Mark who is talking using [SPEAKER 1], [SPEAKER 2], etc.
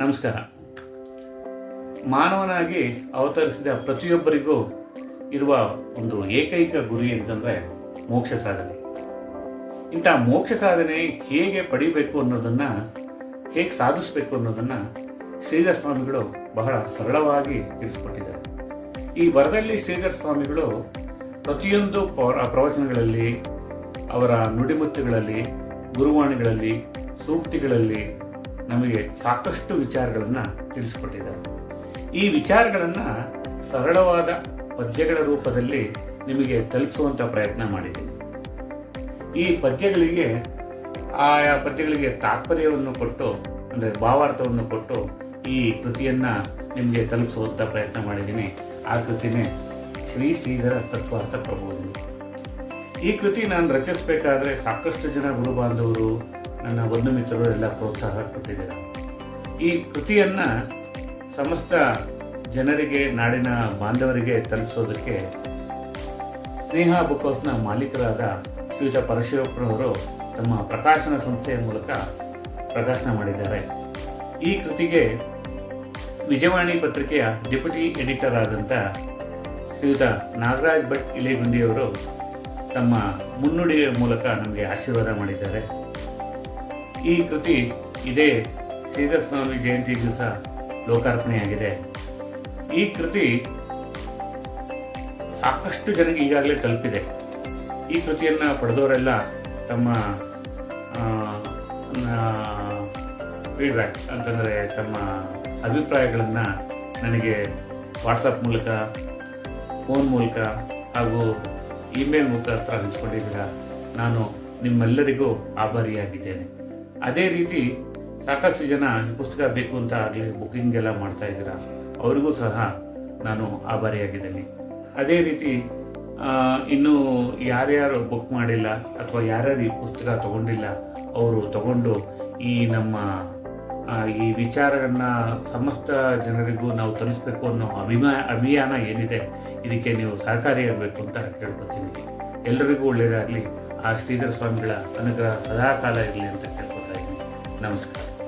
[SPEAKER 1] ನಮಸ್ಕಾರ. ಮಾನವನಾಗಿ ಅವತರಿಸಿದ ಪ್ರತಿಯೊಬ್ಬರಿಗೂ ಇರುವ ಒಂದು ಏಕೈಕ ಗುರಿ ಅಂತಂದರೆ ಮೋಕ್ಷ ಸಾಧನೆ. ಇಂಥ ಮೋಕ್ಷ ಸಾಧನೆ ಹೇಗೆ ಪಡಿಬೇಕು ಅನ್ನೋದನ್ನು, ಹೇಗೆ ಸಾಧಿಸಬೇಕು ಅನ್ನೋದನ್ನು ಶ್ರೀಧರ ಸ್ವಾಮಿಗಳು ಬಹಳ ಸರಳವಾಗಿ ತಿಳಿಸ್ಕೊಟ್ಟಿದ್ದಾರೆ. ಈ ವರದಲ್ಲಿ ಶ್ರೀಧರ ಸ್ವಾಮಿಗಳು ಪ್ರತಿಯೊಂದು ಪ್ರವಚನಗಳಲ್ಲಿ, ಅವರ ನುಡಿಮುತ್ತುಗಳಲ್ಲಿ, ಗುರುವಾಣಿಗಳಲ್ಲಿ, ಸೂಕ್ತಿಗಳಲ್ಲಿ ನಮಗೆ ಸಾಕಷ್ಟು ವಿಚಾರಗಳನ್ನು ತಿಳಿಸಿಕೊಟ್ಟಿದ್ದಾರೆ. ಈ ವಿಚಾರಗಳನ್ನು ಸರಳವಾದ ಪದ್ಯಗಳ ರೂಪದಲ್ಲಿ ನಿಮಗೆ ತಲುಪಿಸುವಂಥ ಪ್ರಯತ್ನ ಮಾಡಿದ್ದೀನಿ. ಈ ಪದ್ಯಗಳಿಗೆ, ಆಯಾ ಪದ್ಯಗಳಿಗೆ ತಾತ್ಪರ್ಯವನ್ನು ಕೊಟ್ಟು, ಅಂದರೆ ಭಾವಾರ್ಥವನ್ನು ಕೊಟ್ಟು ಈ ಕೃತಿಯನ್ನು ನಿಮಗೆ ತಲುಪಿಸುವಂಥ ಪ್ರಯತ್ನ ಮಾಡಿದ್ದೀನಿ. ಆ ಕೃತಿನೇ ಶ್ರೀ ಶ್ರೀಧರ ತತ್ವಾರ್ಥ ಪ್ರಬೋಧನೆ ಈ ಕೃತಿ ನಾನು ರಚಿಸಬೇಕಾದ್ರೆ ಸಾಕಷ್ಟು ಜನ ಗುರು ಬಾಂಧವರು ನನ್ನ ಬಂಧು ಮಿತ್ರರು ಎಲ್ಲ ಪ್ರೋತ್ಸಾಹ ಕೊಟ್ಟಿದ್ದಾರೆ. ಈ ಕೃತಿಯನ್ನು ಸಮಸ್ತ ಜನರಿಗೆ, ನಾಡಿನ ಬಾಂಧವರಿಗೆ ತಲುಪಿಸೋದಕ್ಕೆ ಸ್ನೇಹ ಬುಕ್ ಹೌಸ್ನ ಮಾಲೀಕರಾದ ಶ್ರೀಯುತ ಪರಶಿವಪ್ಪನವರು ತಮ್ಮ ಪ್ರಕಾಶನ ಸಂಸ್ಥೆಯ ಮೂಲಕ ಪ್ರಕಾಶನ ಮಾಡಿದ್ದಾರೆ. ಈ ಕೃತಿಗೆ ವಿಜಯವಾಣಿ ಪತ್ರಿಕೆಯ ಡೆಪ್ಯೂಟಿ ಎಡಿಟರ್ ಆದಂಥ ಶ್ರೀಯುತ ನಾಗರಾಜ್ ಭಟ್ ಇಲೇಗುಂಡಿಯವರು ತಮ್ಮ ಮುನ್ನುಡಿಯ ಮೂಲಕ ನಮಗೆ ಆಶೀರ್ವಾದ ಮಾಡಿದ್ದಾರೆ. ಈ ಕೃತಿ ಇದೇ ಶ್ರೀಧರ್ ಸ್ವಾಮಿ ಜಯಂತಿ ದಿವಸ ಲೋಕಾರ್ಪಣೆಯಾಗಿದೆ. ಈ ಕೃತಿ ಸಾಕಷ್ಟು ಜನರಿಗೆ ಈಗಾಗಲೇ ತಲುಪಿದೆ. ಈ ಕೃತಿಯನ್ನು ಪಡೆದವರೆಲ್ಲ ತಮ್ಮ ಫೀಡ್ಬ್ಯಾಕ್ ಅಂತಂದರೆ ತಮ್ಮ ಅಭಿಪ್ರಾಯಗಳನ್ನು ನನಗೆ ವಾಟ್ಸಪ್ ಮೂಲಕ ಫೋನ್ ಮೂಲಕ ಹಾಗೂ ಇಮೇಲ್ ಮುಖಾಂತರ ಹಂಚಿಕೊಂಡಿದ್ದೀರಾ, ನಾನು ನಿಮ್ಮೆಲ್ಲರಿಗೂ ಆಭಾರಿಯಾಗಿದ್ದೇನೆ. ಅದೇ ರೀತಿ ಸಾಕಷ್ಟು ಜನ ಪುಸ್ತಕ ಬೇಕು ಅಂತ ಆಗಲಿ ಬುಕ್ಕಿಂಗ್ ಎಲ್ಲ ಮಾಡ್ತಾ ಇದ್ದೀರಾ? ಅವರಿಗೂ ಸಹ ನಾನು ಆಭಾರಿಯಾಗಿದ್ದೀನಿ. ಅದೇ ರೀತಿ ಇನ್ನೂ ಯಾರ್ಯಾರು ಬುಕ್ ಮಾಡಿಲ್ಲ ಅಥವಾ ಯಾರ್ಯಾರು ಈ ಪುಸ್ತಕ ತಗೊಂಡಿಲ್ಲ, ಅವರು ತಗೊಂಡು ಈ ನಮ್ಮ ಈ ವಿಚಾರಗಳನ್ನ ಸಮಸ್ತ ಜನರಿಗೂ ನಾವು ತಲುಪಿಸ್ಬೇಕು ಅನ್ನೋ ಅಭಿಮಾ, ಅಭಿಯಾನ ಏನಿದೆ, ಇದಕ್ಕೆ ನೀವು ಸಹಕಾರಿಯಾಗಬೇಕು ಅಂತ ಕೇಳ್ಕೊತೀನಿ. ಎಲ್ಲರಿಗೂ ಒಳ್ಳೆಯದಾಗಲಿ ಆ ಶ್ರೀಧರ ಸ್ವಾಮಿಗಳ ಅನುಗ್ರಹ ಸದಾಕಾಲ ಇರಲಿ ಅಂತ 直します